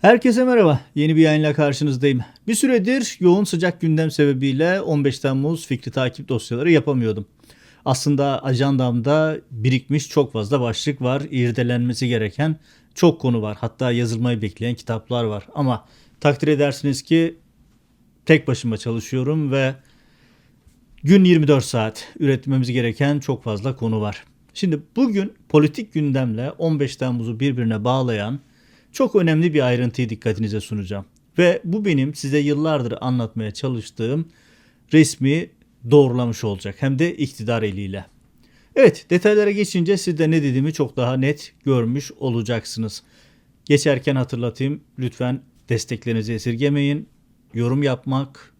Herkese merhaba. Yeni bir yayınla karşınızdayım. Bir süredir yoğun sıcak gündem sebebiyle 15 Temmuz fikri takip dosyaları yapamıyordum. Aslında ajandamda birikmiş çok fazla başlık var. İrdelenmesi gereken çok konu var. Hatta yazılmayı bekleyen kitaplar var. Ama takdir edersiniz ki tek başıma çalışıyorum ve gün 24 saat üretmemiz gereken çok fazla konu var. Şimdi bugün politik gündemle 15 Temmuz'u birbirine bağlayan çok önemli bir ayrıntıyı dikkatinize sunacağım. Ve bu benim size yıllardır anlatmaya çalıştığım resmi doğrulamış olacak. Hem de iktidar eliyle. Evet detaylara geçince siz de ne dediğimi çok daha net görmüş olacaksınız. Geçerken hatırlatayım lütfen desteklerinizi esirgemeyin. Yorum yapmak,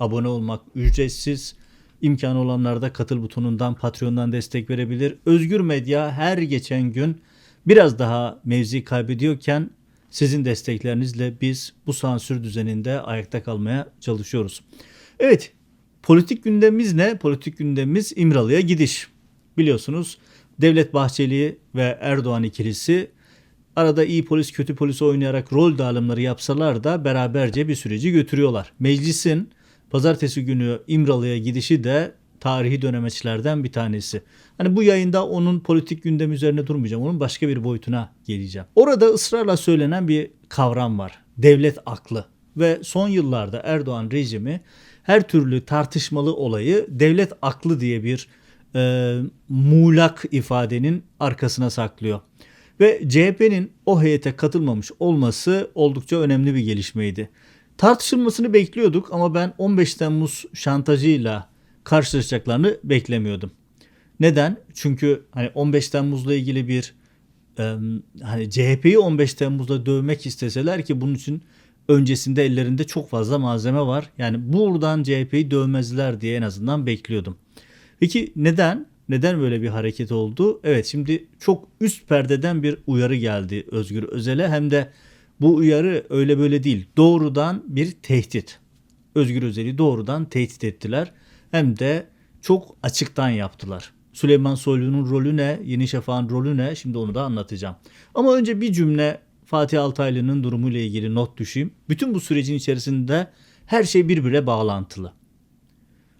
abone olmak ücretsiz. İmkanı olanlar da katıl butonundan Patreon'dan destek verebilir. Özgür Medya her geçen gün biraz daha mevzi kaybediyorken sizin desteklerinizle biz bu sansür düzeninde ayakta kalmaya çalışıyoruz. Evet, politik gündemimiz ne? Politik gündemimiz İmralı'ya gidiş. Biliyorsunuz Devlet Bahçeli ve Erdoğan ikilisi arada iyi polis kötü polis oynayarak rol dağılımları yapsalar da beraberce bir süreci götürüyorlar. Meclisin pazartesi günü İmralı'ya gidişi de tarihi dönemeçlerden bir tanesi. Hani bu yayında onun politik gündem üzerine durmayacağım. Onun başka bir boyutuna geleceğim. Orada ısrarla söylenen bir kavram var. Devlet aklı. Ve son yıllarda Erdoğan rejimi her türlü tartışmalı olayı devlet aklı diye bir e, muğlak ifadenin arkasına saklıyor. Ve CHP'nin o heyete katılmamış olması oldukça önemli bir gelişmeydi. Tartışılmasını bekliyorduk ama ben 15 Temmuz şantajıyla karşılaşacaklarını beklemiyordum. Neden? Çünkü hani 15 Temmuz'la ilgili bir e, hani CHP'yi 15 Temmuz'da dövmek isteseler ki bunun için öncesinde ellerinde çok fazla malzeme var. Yani buradan CHP'yi dövmezler diye en azından bekliyordum. Peki neden? Neden böyle bir hareket oldu? Evet şimdi çok üst perdeden bir uyarı geldi Özgür Özel'e hem de bu uyarı öyle böyle değil. Doğrudan bir tehdit. Özgür Özel'i doğrudan tehdit ettiler. Hem de çok açıktan yaptılar. Süleyman Soylu'nun rolü ne? Yeni Şafak'ın rolü ne? Şimdi onu da anlatacağım. Ama önce bir cümle Fatih Altaylı'nın durumuyla ilgili not düşeyim. Bütün bu sürecin içerisinde her şey birbirine bağlantılı.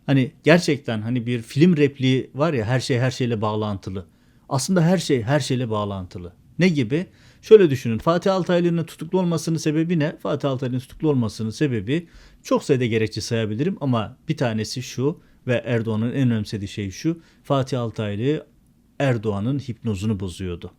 Hani gerçekten hani bir film repliği var ya her şey her şeyle bağlantılı. Aslında her şey her şeyle bağlantılı. Ne gibi? Şöyle düşünün. Fatih Altaylı'nın tutuklu olmasının sebebi ne? Fatih Altaylı'nın tutuklu olmasının sebebi çok sayıda gerekçe sayabilirim ama bir tanesi şu ve Erdoğan'ın en önemsediği şey şu. Fatih Altaylı Erdoğan'ın hipnozunu bozuyordu.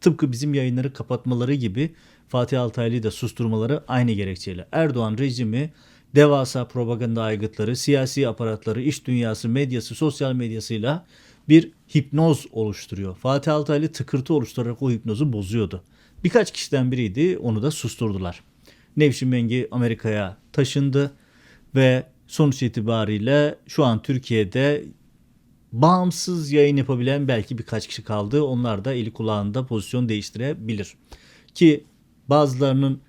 Tıpkı bizim yayınları kapatmaları gibi Fatih Altaylı'yı da susturmaları aynı gerekçeyle. Erdoğan rejimi devasa propaganda aygıtları, siyasi aparatları, iş dünyası, medyası, sosyal medyasıyla bir hipnoz oluşturuyor. Fatih Altaylı tıkırtı oluşturarak o hipnozu bozuyordu. Birkaç kişiden biriydi onu da susturdular. Nevşin Mengi Amerika'ya taşındı ve sonuç itibariyle şu an Türkiye'de bağımsız yayın yapabilen belki birkaç kişi kaldı. Onlar da eli kulağında pozisyon değiştirebilir. Ki bazılarının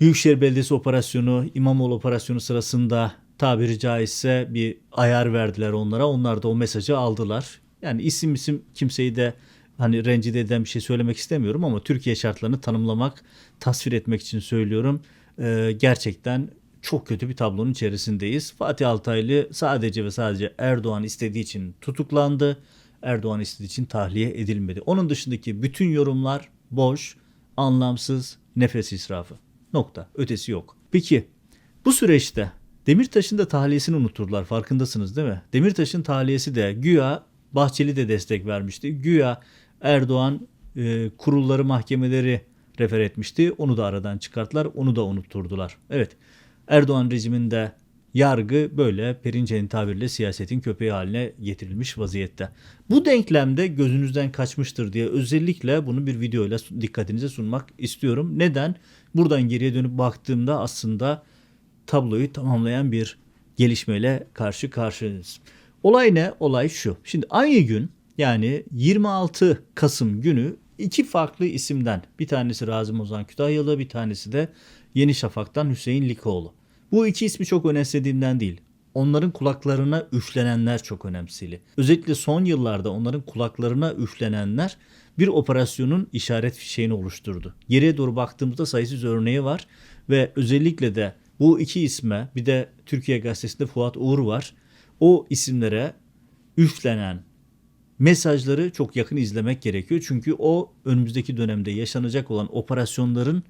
Büyükşehir Belediyesi operasyonu, İmamoğlu operasyonu sırasında tabiri caizse bir ayar verdiler onlara. Onlar da o mesajı aldılar. Yani isim isim kimseyi de hani rencide eden bir şey söylemek istemiyorum ama Türkiye şartlarını tanımlamak, tasvir etmek için söylüyorum. Ee, gerçekten çok kötü bir tablonun içerisindeyiz. Fatih Altaylı sadece ve sadece Erdoğan istediği için tutuklandı. Erdoğan istediği için tahliye edilmedi. Onun dışındaki bütün yorumlar boş, anlamsız, nefes israfı. Nokta. Ötesi yok. Peki bu süreçte Demirtaş'ın da tahliyesini unutturdular farkındasınız değil mi? Demirtaş'ın tahliyesi de güya Bahçeli de destek vermişti. Güya Erdoğan e, kurulları mahkemeleri refer etmişti. Onu da aradan çıkarttılar. Onu da unutturdular. Evet Erdoğan rejiminde yargı böyle Perinçe'nin tabirle siyasetin köpeği haline getirilmiş vaziyette. Bu denklemde gözünüzden kaçmıştır diye özellikle bunu bir videoyla dikkatinize sunmak istiyorum. Neden? Buradan geriye dönüp baktığımda aslında tabloyu tamamlayan bir gelişmeyle karşı karşıyayız. Olay ne? Olay şu. Şimdi aynı gün yani 26 Kasım günü iki farklı isimden bir tanesi Razım Ozan Kütahyalı bir tanesi de Yeni Şafak'tan Hüseyin Likoğlu. Bu iki ismi çok önemsediğimden değil. onların kulaklarına üflenenler çok önemseli. Özellikle son yıllarda onların kulaklarına üflenenler bir operasyonun işaret fişeğini oluşturdu. Geriye doğru baktığımızda sayısız örneği var ve özellikle de bu iki isme bir de Türkiye Gazetesi'nde Fuat Uğur var. O isimlere üflenen mesajları çok yakın izlemek gerekiyor. Çünkü o önümüzdeki dönemde yaşanacak olan operasyonların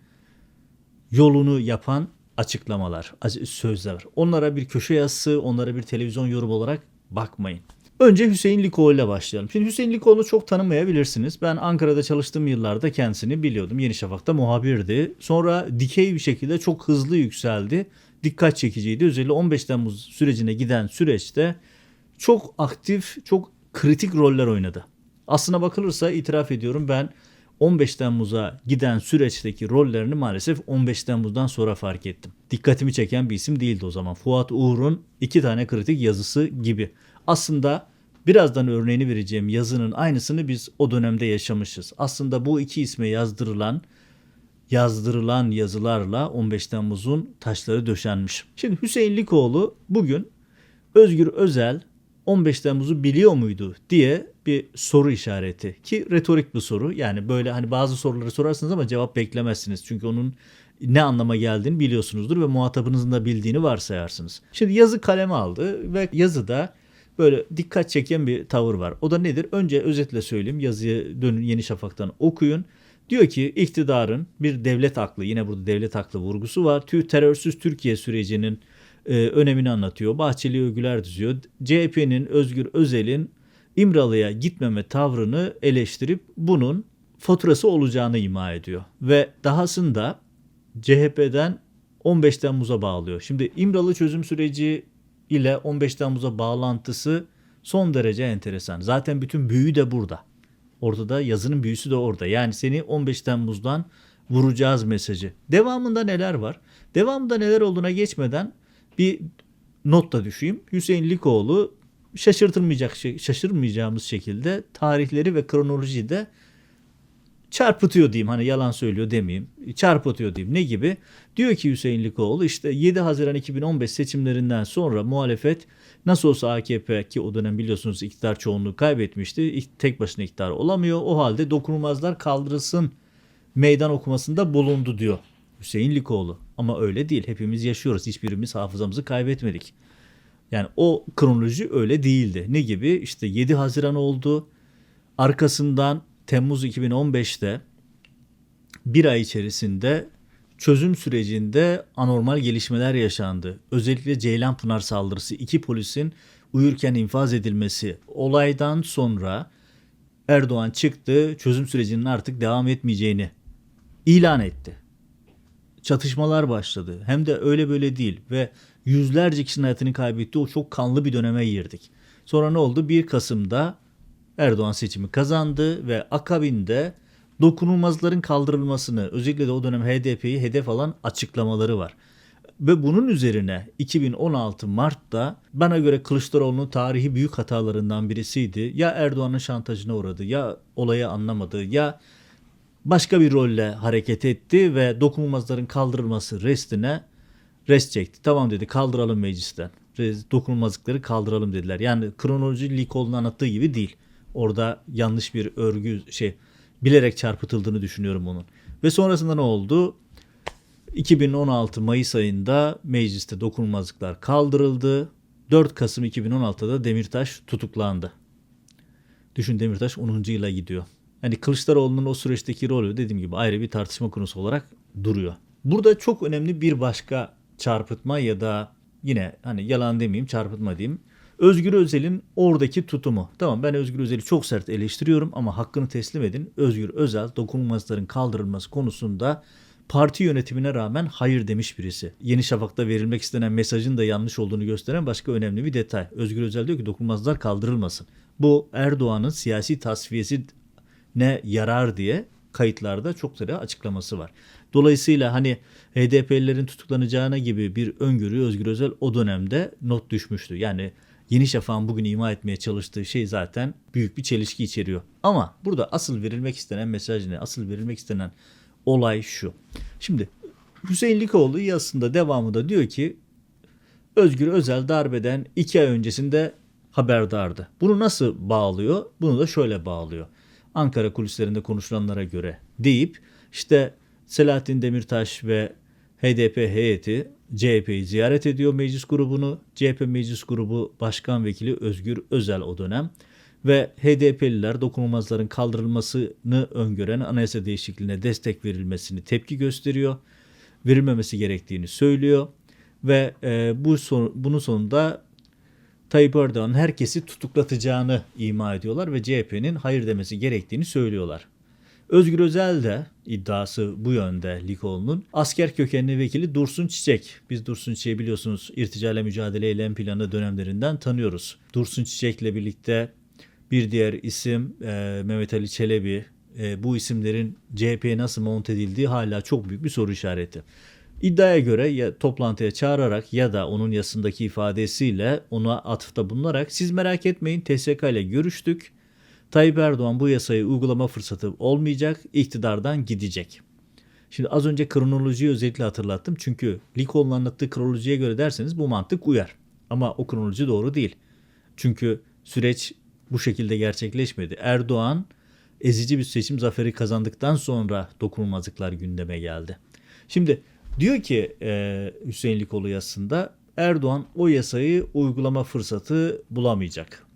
yolunu yapan açıklamalar, sözler. Onlara bir köşe yazısı, onlara bir televizyon yorum olarak bakmayın. Önce Hüseyin Likoğlu ile başlayalım. Şimdi Hüseyin Likoğlu çok tanımayabilirsiniz. Ben Ankara'da çalıştığım yıllarda kendisini biliyordum. Yeni Şafak'ta muhabirdi. Sonra dikey bir şekilde çok hızlı yükseldi. Dikkat çekiciydi. Özellikle 15 Temmuz sürecine giden süreçte çok aktif, çok kritik roller oynadı. Aslına bakılırsa itiraf ediyorum ben 15 Temmuz'a giden süreçteki rollerini maalesef 15 Temmuz'dan sonra fark ettim. Dikkatimi çeken bir isim değildi o zaman. Fuat Uğur'un iki tane kritik yazısı gibi. Aslında birazdan örneğini vereceğim yazının aynısını biz o dönemde yaşamışız. Aslında bu iki isme yazdırılan yazdırılan yazılarla 15 Temmuz'un taşları döşenmiş. Şimdi Hüseyin Likoğlu bugün Özgür Özel 15 Temmuz'u biliyor muydu diye bir soru işareti ki retorik bir soru. Yani böyle hani bazı soruları sorarsınız ama cevap beklemezsiniz. Çünkü onun ne anlama geldiğini biliyorsunuzdur ve muhatabınızın da bildiğini varsayarsınız. Şimdi yazı kaleme aldı ve yazıda böyle dikkat çeken bir tavır var. O da nedir? Önce özetle söyleyeyim. Yazıyı dönün Yeni Şafak'tan okuyun. Diyor ki iktidarın bir devlet aklı yine burada devlet aklı vurgusu var. Terörsüz Türkiye sürecinin e, önemini anlatıyor. Bahçeli övgüler düzüyor. CHP'nin Özgür Özel'in İmralı'ya gitmeme tavrını eleştirip bunun faturası olacağını ima ediyor. Ve dahasında CHP'den 15 Temmuz'a bağlıyor. Şimdi İmralı çözüm süreci ile 15 Temmuz'a bağlantısı son derece enteresan. Zaten bütün büyü de burada. Ortada yazının büyüsü de orada. Yani seni 15 Temmuz'dan vuracağız mesajı. Devamında neler var? Devamında neler olduğuna geçmeden bir not da düşeyim. Hüseyin Likoğlu şaşırtılmayacak şaşırmayacağımız şekilde tarihleri ve kronolojiyi de çarpıtıyor diyeyim. Hani yalan söylüyor demeyeyim. Çarpıtıyor diyeyim. Ne gibi? Diyor ki Hüseyin Likoğlu işte 7 Haziran 2015 seçimlerinden sonra muhalefet nasıl olsa AKP ki o dönem biliyorsunuz iktidar çoğunluğu kaybetmişti. Tek başına iktidar olamıyor. O halde dokunulmazlar kaldırılsın meydan okumasında bulundu diyor Hüseyin Likoğlu. Ama öyle değil. Hepimiz yaşıyoruz. Hiçbirimiz hafızamızı kaybetmedik. Yani o kronoloji öyle değildi. Ne gibi? İşte 7 Haziran oldu. Arkasından Temmuz 2015'te bir ay içerisinde çözüm sürecinde anormal gelişmeler yaşandı. Özellikle Ceylanpınar saldırısı, iki polisin uyurken infaz edilmesi olaydan sonra Erdoğan çıktı, çözüm sürecinin artık devam etmeyeceğini ilan etti. Çatışmalar başladı. Hem de öyle böyle değil ve yüzlerce kişinin hayatını kaybettiği o çok kanlı bir döneme girdik. Sonra ne oldu? 1 Kasım'da Erdoğan seçimi kazandı ve akabinde dokunulmazların kaldırılmasını özellikle de o dönem HDP'yi hedef alan açıklamaları var. Ve bunun üzerine 2016 Mart'ta bana göre Kılıçdaroğlu'nun tarihi büyük hatalarından birisiydi. Ya Erdoğan'ın şantajına uğradı ya olayı anlamadı ya başka bir rolle hareket etti ve dokunulmazların kaldırılması restine rest çekti. Tamam dedi kaldıralım meclisten. Dokunulmazlıkları kaldıralım dediler. Yani kronoloji Lincoln'un anlattığı gibi değil. Orada yanlış bir örgü şey bilerek çarpıtıldığını düşünüyorum onun. Ve sonrasında ne oldu? 2016 Mayıs ayında mecliste dokunulmazlıklar kaldırıldı. 4 Kasım 2016'da Demirtaş tutuklandı. Düşün Demirtaş 10. yıla gidiyor. Hani Kılıçdaroğlu'nun o süreçteki rolü dediğim gibi ayrı bir tartışma konusu olarak duruyor. Burada çok önemli bir başka çarpıtma ya da yine hani yalan demeyeyim çarpıtma diyeyim. Özgür Özel'in oradaki tutumu. Tamam ben Özgür Özel'i çok sert eleştiriyorum ama hakkını teslim edin. Özgür Özel dokunulmazların kaldırılması konusunda parti yönetimine rağmen hayır demiş birisi. Yeni Şafak'ta verilmek istenen mesajın da yanlış olduğunu gösteren başka önemli bir detay. Özgür Özel diyor ki dokunulmazlar kaldırılmasın. Bu Erdoğan'ın siyasi tasfiyesi ne yarar diye kayıtlarda çok sayıda açıklaması var. Dolayısıyla hani HDP'lilerin tutuklanacağına gibi bir öngörü Özgür Özel o dönemde not düşmüştü. Yani Yeni Şafak'ın bugün ima etmeye çalıştığı şey zaten büyük bir çelişki içeriyor. Ama burada asıl verilmek istenen mesaj ne? Asıl verilmek istenen olay şu. Şimdi Hüseyin Likoğlu yazısında devamında diyor ki Özgür Özel darbeden iki ay öncesinde haberdardı. Bunu nasıl bağlıyor? Bunu da şöyle bağlıyor. Ankara kulislerinde konuşulanlara göre deyip işte Selahattin Demirtaş ve HDP heyeti CHP'yi ziyaret ediyor meclis grubunu. CHP meclis grubu başkan vekili Özgür Özel o dönem ve HDP'liler dokunulmazların kaldırılmasını öngören anayasa değişikliğine destek verilmesini tepki gösteriyor. Verilmemesi gerektiğini söylüyor ve e, bu son, bunun sonunda Tayyip Erdoğan herkesi tutuklatacağını ima ediyorlar ve CHP'nin hayır demesi gerektiğini söylüyorlar. Özgür Özel de iddiası bu yönde Likoğlu'nun. Asker kökenli vekili Dursun Çiçek. Biz Dursun Çiçek'i biliyorsunuz irticayla mücadele eylem planı dönemlerinden tanıyoruz. Dursun Çiçek'le birlikte bir diğer isim e, Mehmet Ali Çelebi. E, bu isimlerin CHP'ye nasıl monte edildiği hala çok büyük bir soru işareti. İddiaya göre ya toplantıya çağırarak ya da onun yasındaki ifadesiyle ona atıfta bulunarak siz merak etmeyin TSK ile görüştük. Tayyip Erdoğan bu yasayı uygulama fırsatı olmayacak, iktidardan gidecek. Şimdi az önce kronolojiyi özellikle hatırlattım. Çünkü Lincoln'un anlattığı kronolojiye göre derseniz bu mantık uyar. Ama o kronoloji doğru değil. Çünkü süreç bu şekilde gerçekleşmedi. Erdoğan ezici bir seçim zaferi kazandıktan sonra dokunulmazlıklar gündeme geldi. Şimdi diyor ki e, Hüseyin yazısında Erdoğan o yasayı uygulama fırsatı bulamayacak.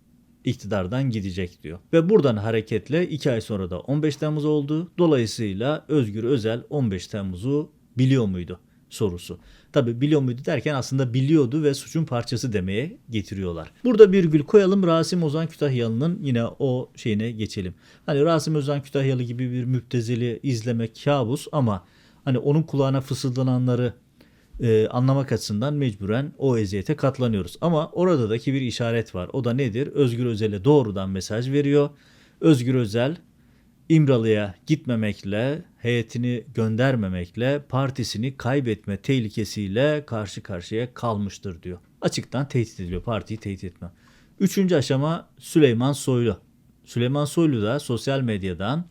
İktidardan gidecek diyor. Ve buradan hareketle 2 ay sonra da 15 Temmuz oldu. Dolayısıyla Özgür Özel 15 Temmuz'u biliyor muydu sorusu. Tabi biliyor muydu derken aslında biliyordu ve suçun parçası demeye getiriyorlar. Burada bir gül koyalım Rasim Ozan Kütahyalı'nın yine o şeyine geçelim. Hani Rasim Ozan Kütahyalı gibi bir müptezeli izlemek kabus ama hani onun kulağına fısıldananları e, anlamak açısından mecburen o eziyete katlanıyoruz. Ama orada da ki bir işaret var. O da nedir? Özgür Özel'e doğrudan mesaj veriyor. Özgür Özel İmralı'ya gitmemekle, heyetini göndermemekle, partisini kaybetme tehlikesiyle karşı karşıya kalmıştır diyor. Açıktan tehdit ediliyor, partiyi tehdit etme. Üçüncü aşama Süleyman Soylu. Süleyman Soylu da sosyal medyadan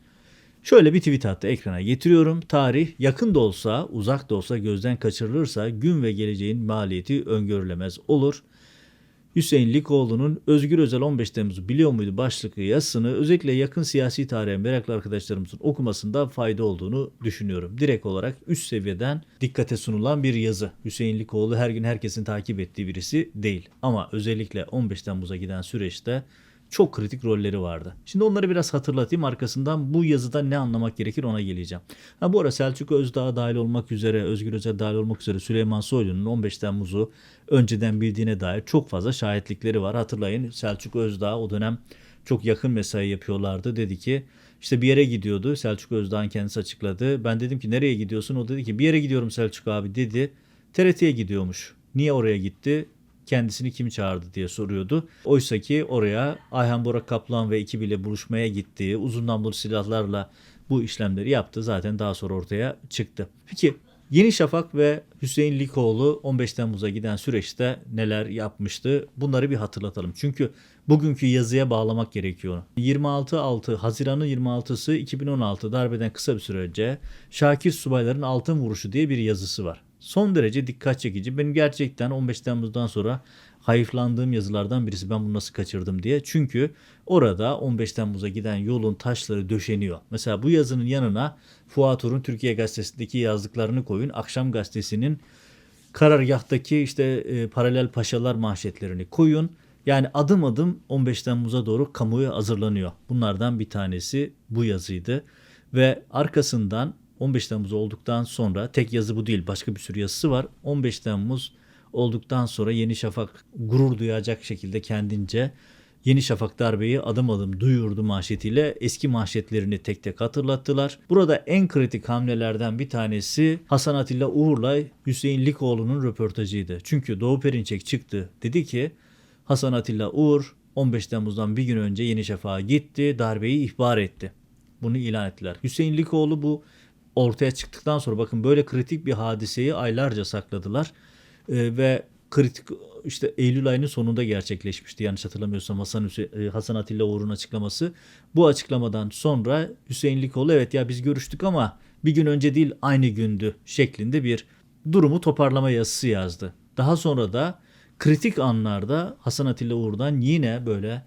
şöyle bir tweet attı ekrana getiriyorum. Tarih yakın da olsa, uzak da olsa gözden kaçırılırsa gün ve geleceğin maliyeti öngörülemez olur.'' Hüseyin Likoğlu'nun Özgür Özel 15 Temmuz'u biliyor muydu başlıklı yazısını özellikle yakın siyasi tarihe meraklı arkadaşlarımızın okumasında fayda olduğunu düşünüyorum. Direkt olarak üst seviyeden dikkate sunulan bir yazı. Hüseyin Likoğlu her gün herkesin takip ettiği birisi değil. Ama özellikle 15 Temmuz'a giden süreçte çok kritik rolleri vardı. Şimdi onları biraz hatırlatayım. Arkasından bu yazıda ne anlamak gerekir ona geleceğim. Ha, bu ara Selçuk Özdağ dahil olmak üzere, Özgür Özel dahil olmak üzere Süleyman Soylu'nun 15 Temmuz'u önceden bildiğine dair çok fazla şahitlikleri var. Hatırlayın Selçuk Özdağ o dönem çok yakın mesai yapıyorlardı. Dedi ki işte bir yere gidiyordu. Selçuk Özdağ'ın kendisi açıkladı. Ben dedim ki nereye gidiyorsun? O dedi ki bir yere gidiyorum Selçuk abi dedi. TRT'ye gidiyormuş. Niye oraya gitti? Kendisini kim çağırdı diye soruyordu. Oysa ki oraya Ayhan Bora Kaplan ve ekibiyle buluşmaya gittiği uzun namlulu silahlarla bu işlemleri yaptı. Zaten daha sonra ortaya çıktı. Peki Yeni Şafak ve Hüseyin Likoğlu 15 Temmuz'a giden süreçte neler yapmıştı? Bunları bir hatırlatalım. Çünkü bugünkü yazıya bağlamak gerekiyor. 26-6 Haziran'ın 26'sı 2016 darbeden kısa bir süre önce Şakir Subayların Altın Vuruşu diye bir yazısı var son derece dikkat çekici. Benim gerçekten 15 Temmuz'dan sonra hayıflandığım yazılardan birisi ben bunu nasıl kaçırdım diye. Çünkü orada 15 Temmuz'a giden yolun taşları döşeniyor. Mesela bu yazının yanına Fuat Ur'un Türkiye Gazetesi'ndeki yazdıklarını koyun. Akşam Gazetesi'nin karargahtaki işte e, paralel paşalar manşetlerini koyun. Yani adım adım 15 Temmuz'a doğru kamuoyu hazırlanıyor. Bunlardan bir tanesi bu yazıydı. Ve arkasından 15 Temmuz olduktan sonra tek yazı bu değil başka bir sürü yazısı var. 15 Temmuz olduktan sonra Yeni Şafak gurur duyacak şekilde kendince Yeni Şafak darbeyi adım adım duyurdu manşetiyle eski manşetlerini tek tek hatırlattılar. Burada en kritik hamlelerden bir tanesi Hasan Atilla Uğur'la Hüseyin Likoğlu'nun röportajıydı. Çünkü Doğu Perinçek çıktı dedi ki Hasan Atilla Uğur 15 Temmuz'dan bir gün önce Yeni Şafak'a gitti darbeyi ihbar etti. Bunu ilan ettiler. Hüseyin Likoğlu bu ortaya çıktıktan sonra bakın böyle kritik bir hadiseyi aylarca sakladılar. E, ve kritik işte Eylül ayının sonunda gerçekleşmişti yanlış hatırlamıyorsam Hasan, Hüseyin, e, Hasan Atilla Uğur'un açıklaması. Bu açıklamadan sonra Hüseyin Likoğlu evet ya biz görüştük ama bir gün önce değil aynı gündü şeklinde bir durumu toparlama yazısı yazdı. Daha sonra da kritik anlarda Hasan Atilla Uğur'dan yine böyle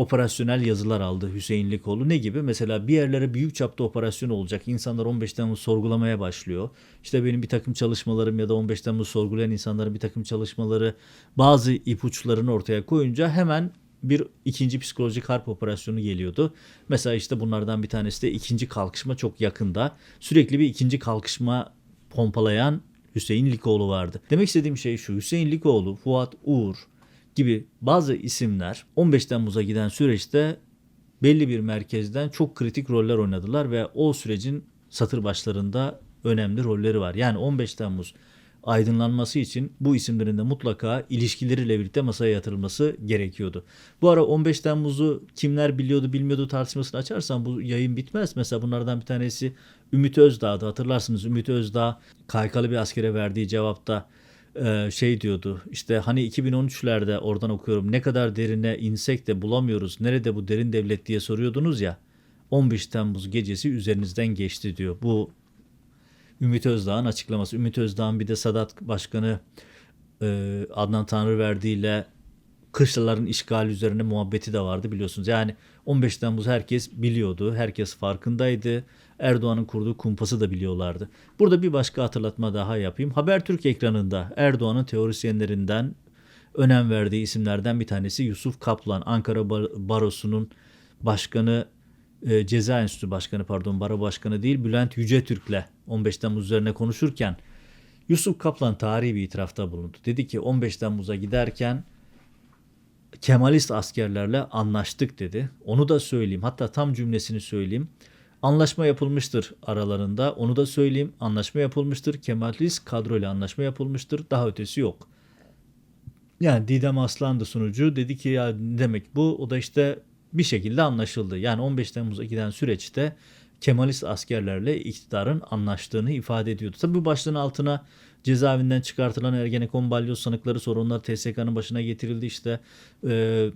operasyonel yazılar aldı Hüseyin Likoğlu. Ne gibi? Mesela bir yerlere büyük çapta operasyon olacak. İnsanlar 15 Temmuz sorgulamaya başlıyor. İşte benim bir takım çalışmalarım ya da 15 Temmuz sorgulayan insanların bir takım çalışmaları bazı ipuçlarını ortaya koyunca hemen bir ikinci psikolojik harp operasyonu geliyordu. Mesela işte bunlardan bir tanesi de ikinci kalkışma çok yakında. Sürekli bir ikinci kalkışma pompalayan Hüseyin Likoğlu vardı. Demek istediğim şey şu. Hüseyin Likoğlu, Fuat Uğur gibi bazı isimler 15 Temmuz'a giden süreçte belli bir merkezden çok kritik roller oynadılar ve o sürecin satır başlarında önemli rolleri var. Yani 15 Temmuz aydınlanması için bu isimlerin de mutlaka ilişkileriyle birlikte masaya yatırılması gerekiyordu. Bu ara 15 Temmuz'u kimler biliyordu bilmiyordu tartışmasını açarsan bu yayın bitmez. Mesela bunlardan bir tanesi Ümit Özdağ'dı hatırlarsınız. Ümit Özdağ kaykalı bir askere verdiği cevapta şey diyordu işte hani 2013'lerde oradan okuyorum ne kadar derine insek de bulamıyoruz nerede bu derin devlet diye soruyordunuz ya 15 Temmuz gecesi üzerinizden geçti diyor. Bu Ümit Özdağ'ın açıklaması. Ümit Özdağ'ın bir de Sadat Başkanı e, Adnan Tanrıverdi ile kışlaların işgali üzerine muhabbeti de vardı biliyorsunuz. Yani 15 Temmuz herkes biliyordu, herkes farkındaydı. Erdoğan'ın kurduğu kumpası da biliyorlardı. Burada bir başka hatırlatma daha yapayım. Habertürk ekranında Erdoğan'ın teorisyenlerinden önem verdiği isimlerden bir tanesi Yusuf Kaplan, Ankara Barosu'nun başkanı e, Ceza Enstitüsü Başkanı pardon Baro Başkanı değil Bülent Yücetürk'le 15 Temmuz üzerine konuşurken Yusuf Kaplan tarihi bir itirafta bulundu. Dedi ki 15 Temmuz'a giderken Kemalist askerlerle anlaştık dedi. Onu da söyleyeyim. Hatta tam cümlesini söyleyeyim. Anlaşma yapılmıştır aralarında. Onu da söyleyeyim. Anlaşma yapılmıştır. Kemalist kadroyla anlaşma yapılmıştır. Daha ötesi yok. Yani Didem Aslan da sunucu dedi ki ya ne demek bu? O da işte bir şekilde anlaşıldı. Yani 15 Temmuz'a giden süreçte Kemalist askerlerle iktidarın anlaştığını ifade ediyordu. Tabi bu başlığın altına cezaevinden çıkartılan Ergenekon balyoz sanıkları sonra onlar TSK'nın başına getirildi işte. Ee,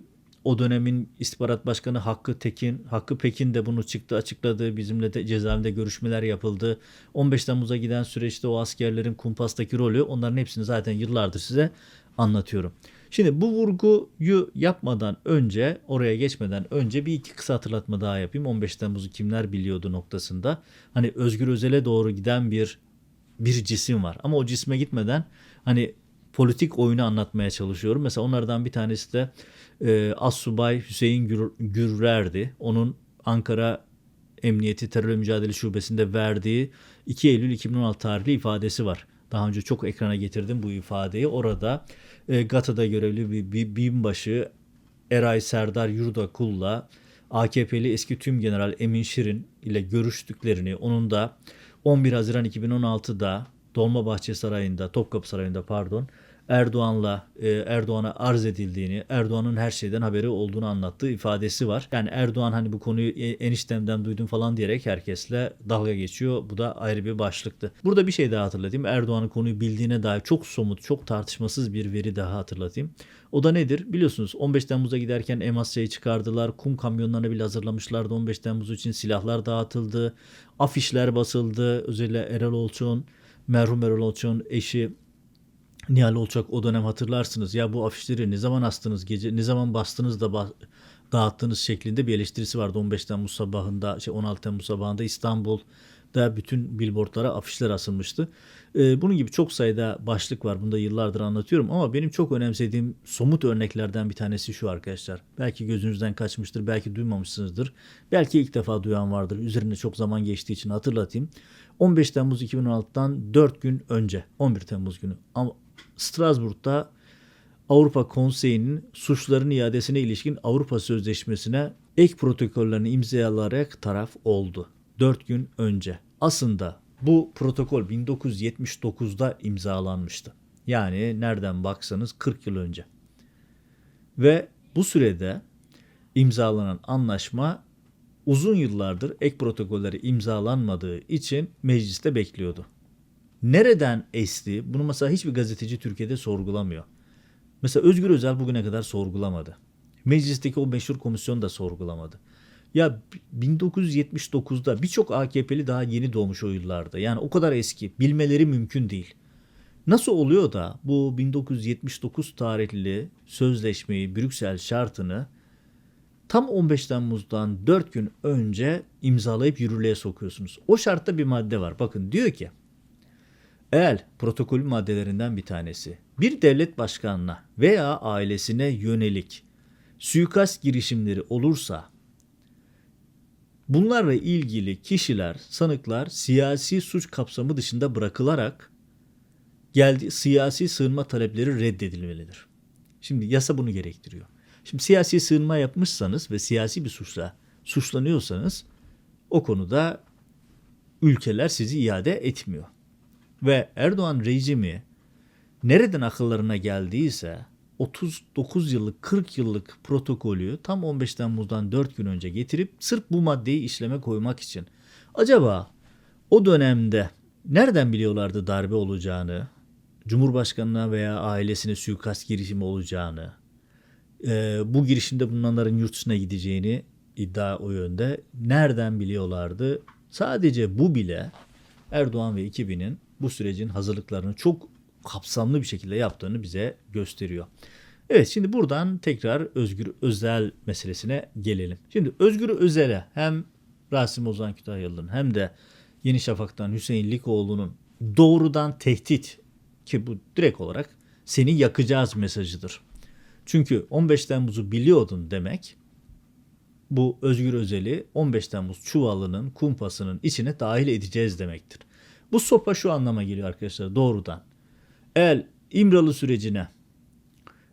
o dönemin istihbarat başkanı Hakkı Tekin, Hakkı Pekin de bunu çıktı açıkladı. Bizimle de cezaevinde görüşmeler yapıldı. 15 Temmuz'a giden süreçte o askerlerin kumpastaki rolü onların hepsini zaten yıllardır size anlatıyorum. Şimdi bu vurguyu yapmadan önce, oraya geçmeden önce bir iki kısa hatırlatma daha yapayım. 15 Temmuz'u kimler biliyordu noktasında. Hani Özgür Özel'e doğru giden bir bir cisim var. Ama o cisme gitmeden hani politik oyunu anlatmaya çalışıyorum. Mesela onlardan bir tanesi de e, Assubay Hüseyin Gür, Gürrer'di. Onun Ankara Emniyeti Terör Mücadele Şubesi'nde verdiği 2 Eylül 2016 tarihli ifadesi var. Daha önce çok ekrana getirdim bu ifadeyi. Orada e, GATA'da görevli bir, bir binbaşı Eray Serdar Yurdakul'la AKP'li eski tüm general Emin Şirin ile görüştüklerini, onun da 11 Haziran 2016'da Dolmabahçe Sarayı'nda, Topkapı Sarayı'nda pardon, Erdoğan'la e, Erdoğan'a arz edildiğini, Erdoğan'ın her şeyden haberi olduğunu anlattığı ifadesi var. Yani Erdoğan hani bu konuyu e, eniştemden duydum falan diyerek herkesle dalga geçiyor. Bu da ayrı bir başlıktı. Burada bir şey daha hatırlatayım. Erdoğan'ın konuyu bildiğine dair çok somut, çok tartışmasız bir veri daha hatırlatayım. O da nedir? Biliyorsunuz 15 Temmuz'a giderken Emasya'yı çıkardılar. Kum kamyonlarını bile hazırlamışlardı. 15 Temmuz için silahlar dağıtıldı. Afişler basıldı. Özellikle Erol Olçoğ'un merhum Erol Olçoğ'un eşi Nihal Olçak o dönem hatırlarsınız. Ya bu afişleri ne zaman astınız gece, ne zaman bastınız da ba- dağıttınız şeklinde bir eleştirisi vardı 15 Temmuz sabahında, şey 16 Temmuz sabahında İstanbul'da bütün billboardlara afişler asılmıştı. Ee, bunun gibi çok sayıda başlık var. Bunu da yıllardır anlatıyorum ama benim çok önemsediğim somut örneklerden bir tanesi şu arkadaşlar. Belki gözünüzden kaçmıştır, belki duymamışsınızdır. Belki ilk defa duyan vardır. Üzerinde çok zaman geçtiği için hatırlatayım. 15 Temmuz 2016'dan 4 gün önce, 11 Temmuz günü Strasbourg'da Avrupa Konseyi'nin suçların iadesine ilişkin Avrupa Sözleşmesi'ne ek protokollerini imzalayarak taraf oldu. 4 gün önce. Aslında bu protokol 1979'da imzalanmıştı. Yani nereden baksanız 40 yıl önce. Ve bu sürede imzalanan anlaşma uzun yıllardır ek protokolleri imzalanmadığı için mecliste bekliyordu. Nereden esti? Bunu mesela hiçbir gazeteci Türkiye'de sorgulamıyor. Mesela Özgür Özel bugüne kadar sorgulamadı. Meclisteki o meşhur komisyon da sorgulamadı. Ya 1979'da birçok AKP'li daha yeni doğmuş o yıllarda. Yani o kadar eski. Bilmeleri mümkün değil. Nasıl oluyor da bu 1979 tarihli sözleşmeyi, Brüksel şartını tam 15 Temmuz'dan 4 gün önce imzalayıp yürürlüğe sokuyorsunuz. O şartta bir madde var. Bakın diyor ki eğer protokol maddelerinden bir tanesi bir devlet başkanına veya ailesine yönelik suikast girişimleri olursa bunlarla ilgili kişiler, sanıklar siyasi suç kapsamı dışında bırakılarak geldi siyasi sığınma talepleri reddedilmelidir. Şimdi yasa bunu gerektiriyor. Şimdi siyasi sığınma yapmışsanız ve siyasi bir suçla suçlanıyorsanız o konuda ülkeler sizi iade etmiyor. Ve Erdoğan rejimi nereden akıllarına geldiyse 39 yıllık 40 yıllık protokolü tam 15 Temmuz'dan 4 gün önce getirip sırf bu maddeyi işleme koymak için. Acaba o dönemde nereden biliyorlardı darbe olacağını, Cumhurbaşkanına veya ailesine suikast girişimi olacağını, e, bu girişimde bulunanların yurt dışına gideceğini iddia o yönde. Nereden biliyorlardı? Sadece bu bile Erdoğan ve ekibinin bu sürecin hazırlıklarını çok kapsamlı bir şekilde yaptığını bize gösteriyor. Evet şimdi buradan tekrar Özgür Özel meselesine gelelim. Şimdi Özgür Özel'e hem Rasim Ozan Kütahyalı'nın hem de Yeni Şafak'tan Hüseyin Likoğlu'nun doğrudan tehdit ki bu direkt olarak seni yakacağız mesajıdır. Çünkü 15 Temmuz'u biliyordun demek bu Özgür Özel'i 15 Temmuz çuvalının kumpasının içine dahil edeceğiz demektir. Bu sopa şu anlama geliyor arkadaşlar doğrudan. Eğer İmralı sürecine,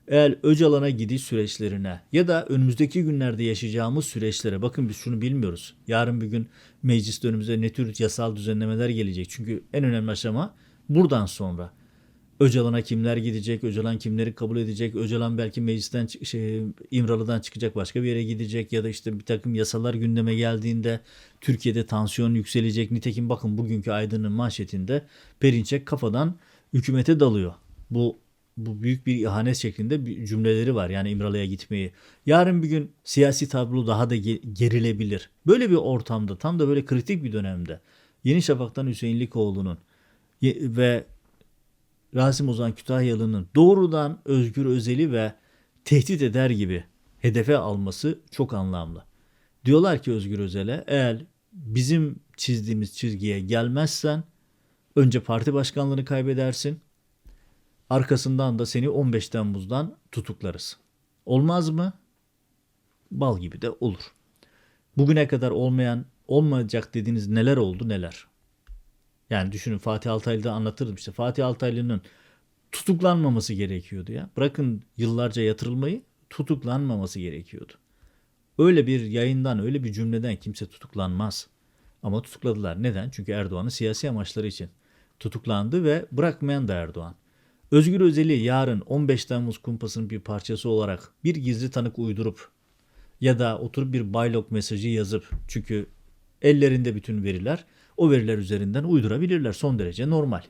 eğer Öcalan'a gidiş süreçlerine ya da önümüzdeki günlerde yaşayacağımız süreçlere bakın biz şunu bilmiyoruz. Yarın bir gün mecliste önümüze ne tür yasal düzenlemeler gelecek. Çünkü en önemli aşama buradan sonra. Öcalan'a kimler gidecek, Öcalan kimleri kabul edecek, Öcalan belki meclisten şey, İmralı'dan çıkacak başka bir yere gidecek ya da işte bir takım yasalar gündeme geldiğinde Türkiye'de tansiyon yükselecek. Nitekim bakın bugünkü Aydın'ın manşetinde Perinçek kafadan hükümete dalıyor. Bu bu büyük bir ihanet şeklinde bir cümleleri var. Yani İmralı'ya gitmeyi. Yarın bir gün siyasi tablo daha da gerilebilir. Böyle bir ortamda tam da böyle kritik bir dönemde Yeni Şafak'tan Hüseyin Likoğlu'nun ve Rasim Ozan Kütahyalı'nın doğrudan Özgür Özel'i ve tehdit eder gibi hedefe alması çok anlamlı. Diyorlar ki Özgür Özel'e eğer bizim çizdiğimiz çizgiye gelmezsen önce parti başkanlığını kaybedersin. Arkasından da seni 15 Temmuz'dan tutuklarız. Olmaz mı? Bal gibi de olur. Bugüne kadar olmayan, olmayacak dediğiniz neler oldu neler? Yani düşünün Fatih Altaylı'da anlatırdım işte. Fatih Altaylı'nın tutuklanmaması gerekiyordu ya. Bırakın yıllarca yatırılmayı tutuklanmaması gerekiyordu. Öyle bir yayından, öyle bir cümleden kimse tutuklanmaz. Ama tutukladılar. Neden? Çünkü Erdoğan'ın siyasi amaçları için tutuklandı ve bırakmayan da Erdoğan. Özgür Özel'i yarın 15 Temmuz kumpasının bir parçası olarak bir gizli tanık uydurup ya da oturup bir baylok mesajı yazıp çünkü ellerinde bütün veriler o veriler üzerinden uydurabilirler. Son derece normal.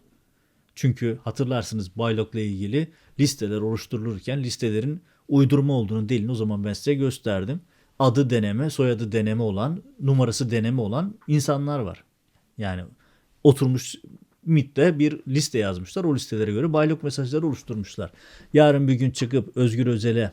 Çünkü hatırlarsınız Baylok'la ilgili listeler oluşturulurken listelerin uydurma olduğunu delini o zaman ben size gösterdim. Adı deneme, soyadı deneme olan, numarası deneme olan insanlar var. Yani oturmuş MIT'te bir liste yazmışlar. O listelere göre baylok mesajları oluşturmuşlar. Yarın bir gün çıkıp Özgür Özel'e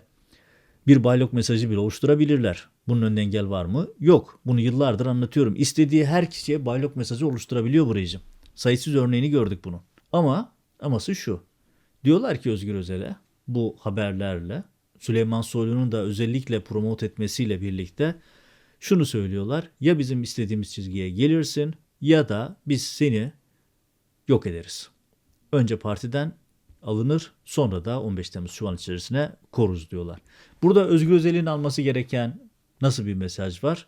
bir baylok mesajı bile oluşturabilirler. Bunun önünde engel var mı? Yok. Bunu yıllardır anlatıyorum. İstediği her kişiye baylok mesajı oluşturabiliyor bu rejim. Sayısız örneğini gördük bunu. Ama aması şu. Diyorlar ki Özgür Özel'e bu haberlerle Süleyman Soylu'nun da özellikle promote etmesiyle birlikte şunu söylüyorlar. Ya bizim istediğimiz çizgiye gelirsin ya da biz seni yok ederiz. Önce partiden alınır sonra da 15 Temmuz an içerisine koruz diyorlar. Burada Özgür Özel'in alması gereken nasıl bir mesaj var?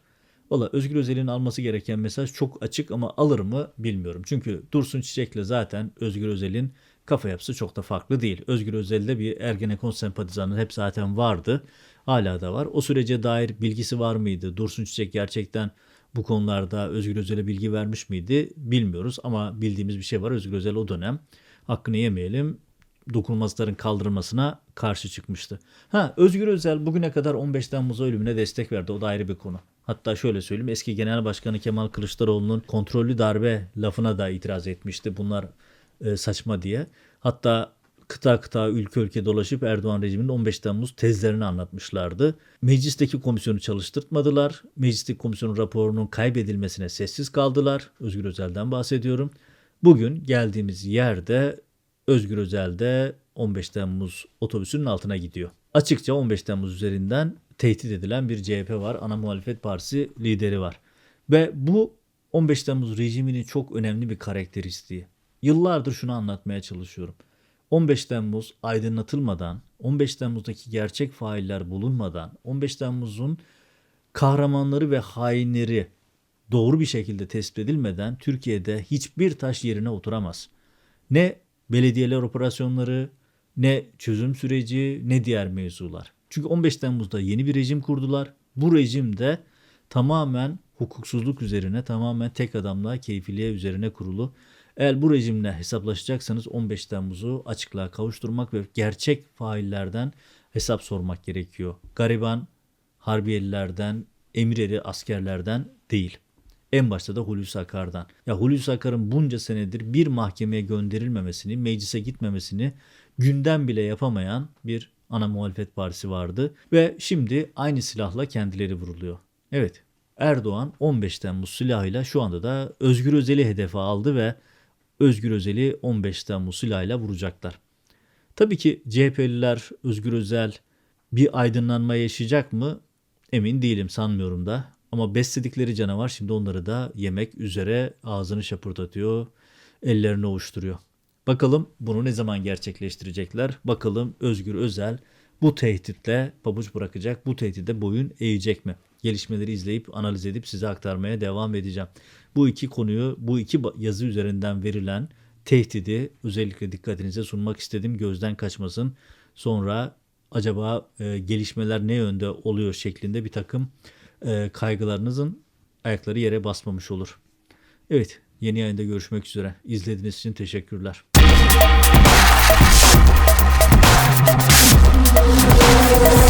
Valla Özgür Özel'in alması gereken mesaj çok açık ama alır mı bilmiyorum. Çünkü Dursun Çiçek'le zaten Özgür Özel'in kafa yapısı çok da farklı değil. Özgür Özel'de bir Ergenekon sempatizanı hep zaten vardı. Hala da var. O sürece dair bilgisi var mıydı? Dursun Çiçek gerçekten bu konularda Özgür Özel'e bilgi vermiş miydi bilmiyoruz ama bildiğimiz bir şey var. Özgür Özel o dönem hakkını yemeyelim dokunulmazlıkların kaldırılmasına karşı çıkmıştı. Ha Özgür Özel bugüne kadar 15 Temmuz ölümüne destek verdi. O da ayrı bir konu. Hatta şöyle söyleyeyim eski Genel Başkanı Kemal Kılıçdaroğlu'nun kontrollü darbe lafına da itiraz etmişti. Bunlar e, saçma diye. Hatta kıta kıta ülke ülke dolaşıp Erdoğan rejiminin 15 Temmuz tezlerini anlatmışlardı. Meclisteki komisyonu çalıştırtmadılar. Meclisteki komisyonun raporunun kaybedilmesine sessiz kaldılar. Özgür Özel'den bahsediyorum. Bugün geldiğimiz yerde Özgür Özel de 15 Temmuz otobüsünün altına gidiyor. Açıkça 15 Temmuz üzerinden tehdit edilen bir CHP var. Ana muhalefet partisi lideri var. Ve bu 15 Temmuz rejiminin çok önemli bir karakteristiği. Yıllardır şunu anlatmaya çalışıyorum. 15 Temmuz aydınlatılmadan, 15 Temmuz'daki gerçek failler bulunmadan, 15 Temmuz'un kahramanları ve hainleri doğru bir şekilde tespit edilmeden Türkiye'de hiçbir taş yerine oturamaz. Ne belediyeler operasyonları, ne çözüm süreci, ne diğer mevzular. Çünkü 15 Temmuz'da yeni bir rejim kurdular. Bu rejim de tamamen hukuksuzluk üzerine, tamamen tek adamla keyfiliğe üzerine kurulu. Eğer bu rejimle hesaplaşacaksanız 15 Temmuz'u açıklığa kavuşturmak ve gerçek faillerden hesap sormak gerekiyor. Gariban harbiyelilerden, emireri askerlerden değil. En başta da Hulusi Akar'dan. Ya Hulusi Akar'ın bunca senedir bir mahkemeye gönderilmemesini, meclise gitmemesini gündem bile yapamayan bir ana muhalefet partisi vardı. Ve şimdi aynı silahla kendileri vuruluyor. Evet Erdoğan 15 Temmuz silahıyla şu anda da Özgür Özel'i hedefe aldı ve Özgür Özel'i 15 Temmuz silahıyla vuracaklar. Tabii ki CHP'liler Özgür Özel bir aydınlanma yaşayacak mı? Emin değilim sanmıyorum da. Ama besledikleri canavar şimdi onları da yemek üzere ağzını şapırdatıyor, ellerini ovuşturuyor. Bakalım bunu ne zaman gerçekleştirecekler? Bakalım Özgür Özel bu tehditle pabuç bırakacak, bu tehdide boyun eğecek mi? Gelişmeleri izleyip analiz edip size aktarmaya devam edeceğim. Bu iki konuyu, bu iki yazı üzerinden verilen tehdidi özellikle dikkatinize sunmak istedim. Gözden kaçmasın. Sonra acaba e, gelişmeler ne yönde oluyor şeklinde bir takım e, kaygılarınızın ayakları yere basmamış olur. Evet yeni yayında görüşmek üzere. İzlediğiniz için teşekkürler. Thank you.